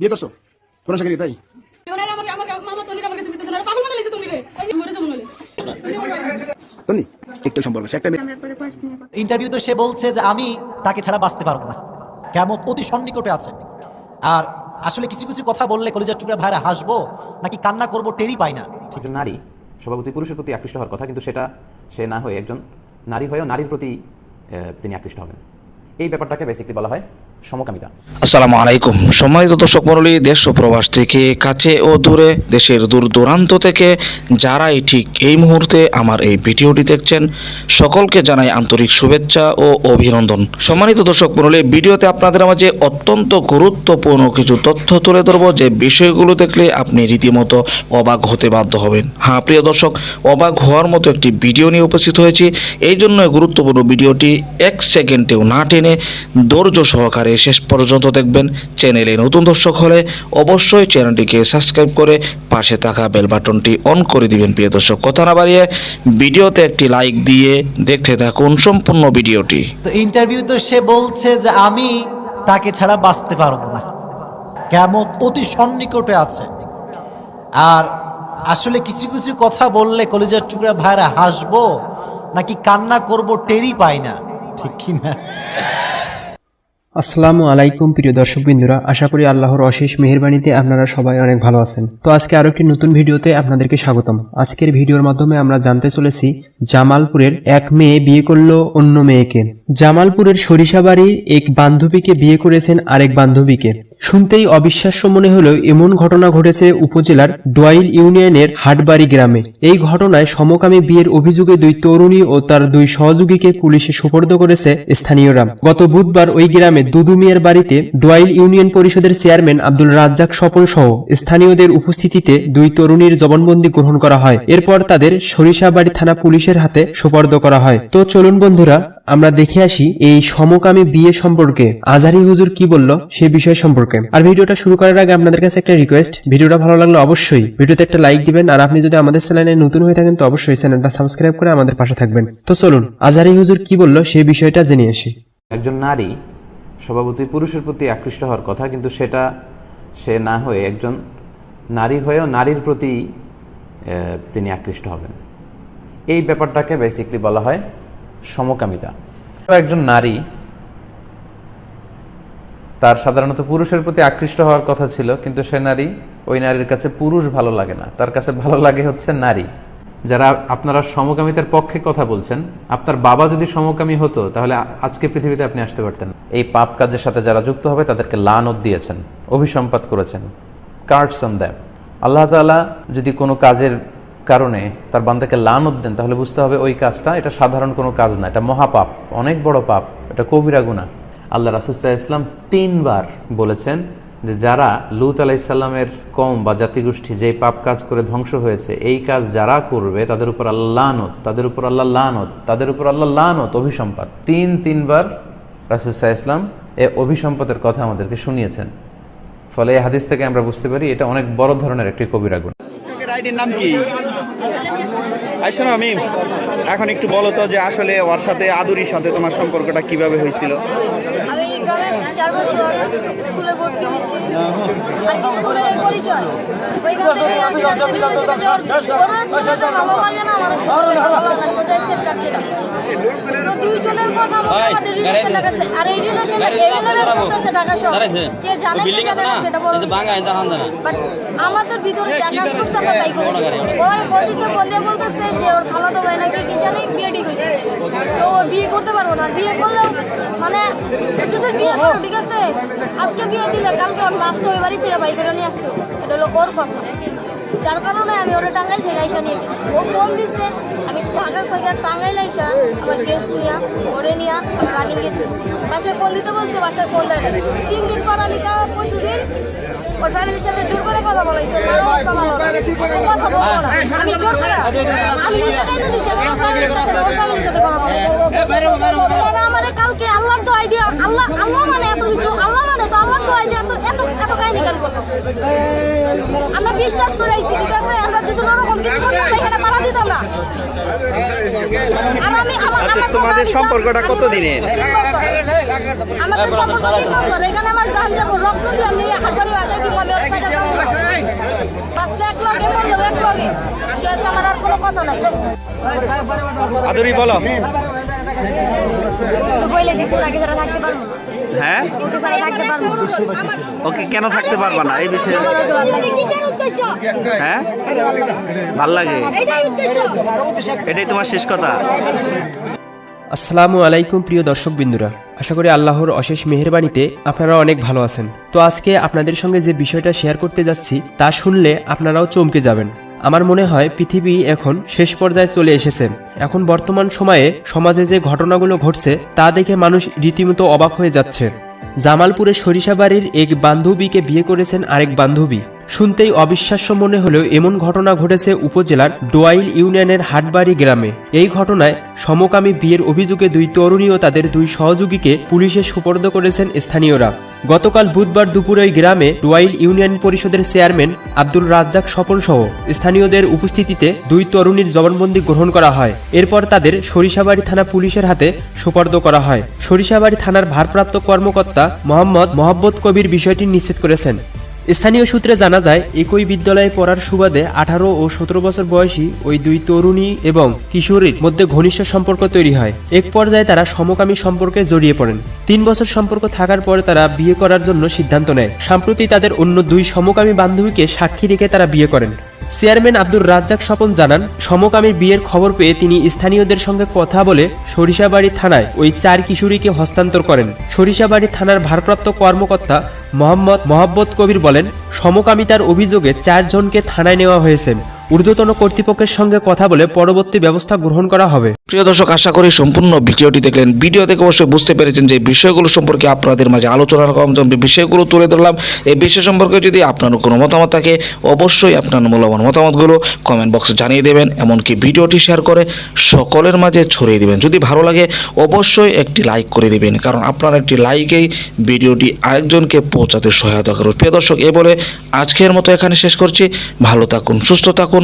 বিয়ে করছ? কোন চাকরি তাই? মনে সে ইন্টারভিউতে সে বলছে যে আমি তাকে ছাড়া বাঁচতে পারব না। কেমন? অতি সন্নিকটে আছে। আর আসলে কিছু কিছু কথা বললে কলেজের টুকরা ভাইরা হাসবো নাকি কান্না করব টেরি পাই না। একজন নারী। স্বভাবতই পুরুষের প্রতি আকৃষ্ট হওয়ার কথা কিন্তু সেটা সে না হয়ে একজন নারী হয়েও নারীর প্রতি আহ, তিনি আকৃষ্ট হবেন। এই ব্যাপারটাকে বেসিকলি বলা হয় সমকামিতা। আসসালামু আলাইকুম। সম্মানিত দর্শক মণ্ডলী, দেশ প্রবাস থেকে কাছে ও দূরে, দেশের দূর দূরান্ত থেকে যারাই ঠিক এই মুহূর্তে আমার এই ভিডিওটি দেখছেন, সকলকে জানাই আন্তরিক শুভেচ্ছা ও অভিনন্দন। সম্মানিত দর্শক মণ্ডলী, ভিডিওতে আপনাদের মাঝে অত্যন্ত গুরুত্বপূর্ণ কিছু তথ্য তুলে ধরবো, যে বিষয়গুলো দেখলে আপনি রীতিমতো অবাক হতে বাধ্য হবেন। হ্যাঁ প্রিয় দর্শক, অবাক হওয়ার মতো একটি ভিডিও নিয়ে উপস্থিত হয়েছি। এই জন্য গুরুত্বপূর্ণ ভিডিওটি এক সেকেন্ডেও না টেনে ধৈর্য সহকারে শেষ পর্যন্ত দেখবেন চ্যানেলে নতুন দর্শক হলে অবশ্যই চ্যানেলটিকে সাবস্ক্রাইব করে পাশে থাকা বেল বাটনটি অন করে দিবেন, প্রিয় দর্শক। কথা না বাড়িয়ে ভিডিওতে একটি লাইক দিয়ে দেখতে থাকুন সম্পূর্ণ ভিডিওটি। তো ইন্টারভিউতে সে বলছে যে আমি তাকে ছাড়া বাঁচতে পারব না। কেমন? অতি সন্নিকটে আছে। আর আসলে কিছু কিছু কথা বললে কলেজের টুকরা ভাইরা হাসবো, নাকি কান্না করব টেরি পাই না। ঠিক কি না আসসালামু আলাইকুম, প্রিয় দর্শক বিন্দুরা আশা করি আল্লাহর অশেষ মেহরবানিতে আপনারা সবাই অনেক ভালো আছেন। তো আজকে আরও একটি নতুন ভিডিওতে আপনাদেরকে স্বাগতম। আজকের ভিডিওর মাধ্যমে আমরা জানতে চলেছি, জামালপুরের এক মেয়ে বিয়ে করল অন্য মেয়েকে। জামালপুরের সরিষাবাড়ির এক বান্ধবীকে বিয়ে করেছেন আরেক বান্ধবীকে। শুনতেই অবিশ্বাস্য মনে হলেও এমন ঘটনা ঘটেছে উপজেলার ডোয়াইল ইউনিয়নের হাটবাড়ি গ্রামে। এই ঘটনায় সমকামী বিয়ের অভিযোগে দুই তরুণী ও তার দুই সহযোগীকে পুলিশে সোপর্দ করেছে স্থানীয়রা। গত বুধবার ওই গ্রামে দুদু মিয়ার বাড়িতে ডোয়াইল ইউনিয়ন পরিষদের চেয়ারম্যান আব্দুল রাজ্জাক স্বপন সহ স্থানীয়দের উপস্থিতিতে দুই তরুণীর জবানবন্দি গ্রহণ করা হয়। এরপর তাদের সরিষাবাড়ি থানা পুলিশের হাতে সোপর্দ করা হয়। তো চলুন বন্ধুরা আমরা দেখে আসি এই সমকামী বিয়ে সম্পর্কে। আজারি হুজুর কি বলল সে বিষয় সম্পর্কে। আর ভিডিওটা শুরু করার আগে আপনাদের কাছে একটা রিকোয়েস্ট ভিডিওটা ভালো লাগলে অবশ্যই ভিডিওতে একটা লাইক দিবেন, আর আপনি যদি আমাদের চ্যানেলে নতুন হয়ে থাকেন, তো অবশ্যই চ্যানেলটা সাবস্ক্রাইব করে আমাদের পাশে থাকবেন। তো চলুন আজারি হুজুর কি বলল সেই বিষয়টা জেনে আসি। একজন নারী স্বভাবতই পুরুষের প্রতি আকৃষ্ট হওয়ার কথা, কিন্তু সেটা সে না হয়ে একজন নারী হয়েও নারীর প্রতি তিনি আকৃষ্ট হবেন। এই ব্যাপারটাকে বেসিকলি বলা হয় সমকামিতা। একজন নারী তার সাধারণত পুরুষের প্রতি আকৃষ্ট হওয়ার কথা ছিল, কিন্তু সে নারী ওই নারীর কাছে পুরুষ ভালো লাগে না। তার কাছে ভালো লাগে হচ্ছে নারী। যারা আপনারা সমকামিতার পক্ষে কথা বলছেন, আপনার বাবা যদি সমকামী হতো, তাহলে আজকে পৃথিবীতে আপনি আসতে পারতেন এই পাপ কাজের সাথে যারা যুক্ত হবে, তাদেরকে লানত দিয়েছেন, অভিসম্পাত করেছেন। কার্ডস অন দ্যাম আল্লাহ তাআলা যদি কোনো কাজের কারণে তার বান্দাকে লানত দেন, তাহলে বুঝতে হবে ওই কাজটা, এটা সাধারণ কোনো কাজ না, এটা মহাপাপ, অনেক বড় পাপ, এটা কবিরা গুনাহ। আল্লাহ রাসুসাহ ইসলাম তিনবার বলেছেন যে যারা লুত আলাইসাল্লামের কম বা জাতিগোষ্ঠী যে পাপ কাজ করে ধ্বংস হয়েছে, এই কাজ যারা করবে, তাদের উপর আল্লাহ লানত, তাদের উপর আল্লাহ লানত, তাদের উপর আল্লাহ লানত অভিসম্পাদ তিন তিনবার রাসুসাহ ইসলাম এ অভিসম্পাদের কথা আমাদেরকে শুনিয়েছেন। ফলে এই হাদিস থেকে আমরা বুঝতে পারি, এটা অনেক বড় ধরনের একটি কবিরা গুণ আইডির নাম কি? আইসো না আমি এখন একটু বলো তো যে আসলে ওর সাথে আদুরির সাথে তোমার সম্পর্কটা কীভাবে হয়েছিল? আমি গ্রামে চার বছর স্কুলে ভর্তি হয়েছি। আর স্কুলে পরিচয়? ওইখান থেকে আস্তে আস্তে রিলেশনে যাওয়ার বড় ছেলেদের ভালো লাগে না আমার ছেলেদের ভালো লাগে না সোজা স্টেপ কাট তো দুইজনের কথা আমাদের রিলেশনটা গেছে আর এই রিলেশনটা এভেলেবেল করতেছে ঢাকা শহর। কে জানে কে জানে সেটা বড় বাট আমাদের ভিতরে যা কাজ করতে আমরা তাই করি। ওর বলতেছে বলে বলতেছে যে ওর খালাতো ভাই নাকি কি জানি বিয়ে ঠিক হয়েছে। তো ও বিয়ে করতে পারব না। আর বিয়ে করলে মানে যদি বিয়ে করো ঠিক আছে? আজকে বিয়ে দিলে কালকে ওর লাস্ট ওই বাড়ি থেকে বাইক নিয়ে আসতো। এটা হলো ওর কথা। যার কারণে আমি ওরা টাঙ্গাইল থেকে আইসা নিয়ে গেছি। ও ফোন দিচ্ছে আমি ঢাকা থেকে টাঙ্গাইল আইসা আমার গেস্ট নিয়ে ওরে নিয়ে আমি রানিং গেছি। বাসায় ফোন দিতে বলছে বাসায় ফোন দেয় তিন দিন পর আমি পরশু দিন ওর ফ্যামিলির সাথে জোর করে কথা অবস্থা ভালো না কথা বলব না আমি জোর করে আমি নিজে আমার ফ্যামিলির সাথে ওর ফ্যামিলির সাথে কথা আমারে কালকে আল্লাহর আল্লাহ আল্লাহ মানে এত কিছু আল্লাহ মানে তো আল্লাহর এত এত এত কাহিনী কেন করল আমরা বিশ্বাস করাইছি ঠিক আছে আমরা যদি ওরকম কিছু করতাম আচ্ছা, তোমাদের সম্পর্কটা কত দিনের? আদরি বলো। থাকতে পারব না। হ্যাঁ? ওকে, কেন থাকতে পারবা না? এই বিষয়ে হ্যাঁ? ভালো লাগে। এটাই তোমার শেষ কথা। আসসালামু আলাইকুম প্রিয় দর্শক বিন্দুরা আশা করি আল্লাহর অশেষ মেহেরবানিতে আপনারা অনেক ভালো আছেন। তো আজকে আপনাদের সঙ্গে যে বিষয়টা শেয়ার করতে যাচ্ছি, তা শুনলে আপনারাও চমকে যাবেন। আমার মনে হয় পৃথিবী এখন শেষ পর্যায়ে চলে এসেছে। এখন বর্তমান সময়ে সমাজে যে ঘটনাগুলো ঘটছে, তা দেখে মানুষ রীতিমতো অবাক হয়ে যাচ্ছে। জামালপুরের সরিষাবাড়ির এক বান্ধবীকে বিয়ে করেছেন আরেক বান্ধবী। শুনতেই অবিশ্বাস্য মনে হলেও এমন ঘটনা ঘটেছে উপজেলার ডোয়াইল ইউনিয়নের হাটবাড়ি গ্রামে। এই ঘটনায় সমকামী বিয়ের অভিযোগে দুই তরুণী ও তাদের দুই সহযোগীকে পুলিশে সুপর্দ করেছেন স্থানীয়রা। গতকাল বুধবার দুপুরে ওই গ্রামে ডোয়াইল ইউনিয়ন পরিষদের চেয়ারম্যান আব্দুল রাজ্জাক সহ স্থানীয়দের উপস্থিতিতে দুই তরুণীর জবানবন্দি গ্রহণ করা হয়। এরপর তাদের সরিষাবাড়ি থানা পুলিশের হাতে সুপর্দ করা হয়। সরিষাবাড়ি থানার ভারপ্রাপ্ত কর্মকর্তা মোহাম্মদ মোহাম্মদ কবির বিষয়টি নিশ্চিত করেছেন। স্থানীয় সূত্রে জানা যায়, একই বিদ্যালয়ে পড়ার সুবাদে আঠারো ও সতেরো বছর বয়সী ওই দুই তরুণী এবং কিশোরীর মধ্যে ঘনিষ্ঠ সম্পর্ক তৈরি হয়। এক পর্যায়ে তারা সমকামী সম্পর্কে জড়িয়ে পড়েন। তিন বছর সম্পর্ক থাকার পরে তারা বিয়ে করার জন্য সিদ্ধান্ত নেয়। সম্প্রতি তাদের অন্য দুই সমকামী বান্ধবীকে সাক্ষী রেখে তারা বিয়ে করেন। চেয়ারম্যান আব্দুর রাজ্জাক স্বপন জানান, সমকামী বিয়ের খবর পেয়ে তিনি স্থানীয়দের সঙ্গে কথা বলে সরিষাবাড়ি থানায় ওই চার কিশোরীকে হস্তান্তর করেন। সরিষাবাড়ি থানার ভারপ্রাপ্ত কর্মকর্তা মোহাম্মদ মোহাম্মদ কবির বলেন, সমকামিতার অভিযোগে চারজনকে থানায় নেওয়া হয়েছে। ঊর্ধ্বতন কর্তৃপক্ষের সঙ্গে কথা বলে পরবর্তী ব্যবস্থা গ্রহণ করা হবে। প্রিয় দর্শক, আশা করি সম্পূর্ণ ভিডিওটি দেখলেন। ভিডিও থেকে অবশ্যই বুঝতে পেরেছেন যে বিষয়গুলো সম্পর্কে আপনাদের মাঝে আলোচনার যে বিষয়গুলো তুলে ধরলাম, এই বিষয় সম্পর্কে যদি আপনার কোনো মতামত থাকে, অবশ্যই আপনার মূল্যবান মতামতগুলো কমেন্ট বক্সে জানিয়ে দেবেন। এমনকি ভিডিওটি শেয়ার করে সকলের মাঝে ছড়িয়ে দেবেন। যদি ভালো লাগে, অবশ্যই একটি লাইক করে দিবেন। কারণ আপনার একটি লাইকেই ভিডিওটি আরেকজনকে পৌঁছাতে সহায়তা করবে। প্রিয় দর্শক, এ বলে আজকের মতো এখানে শেষ করছি। ভালো থাকুন, সুস্থ থাকুন।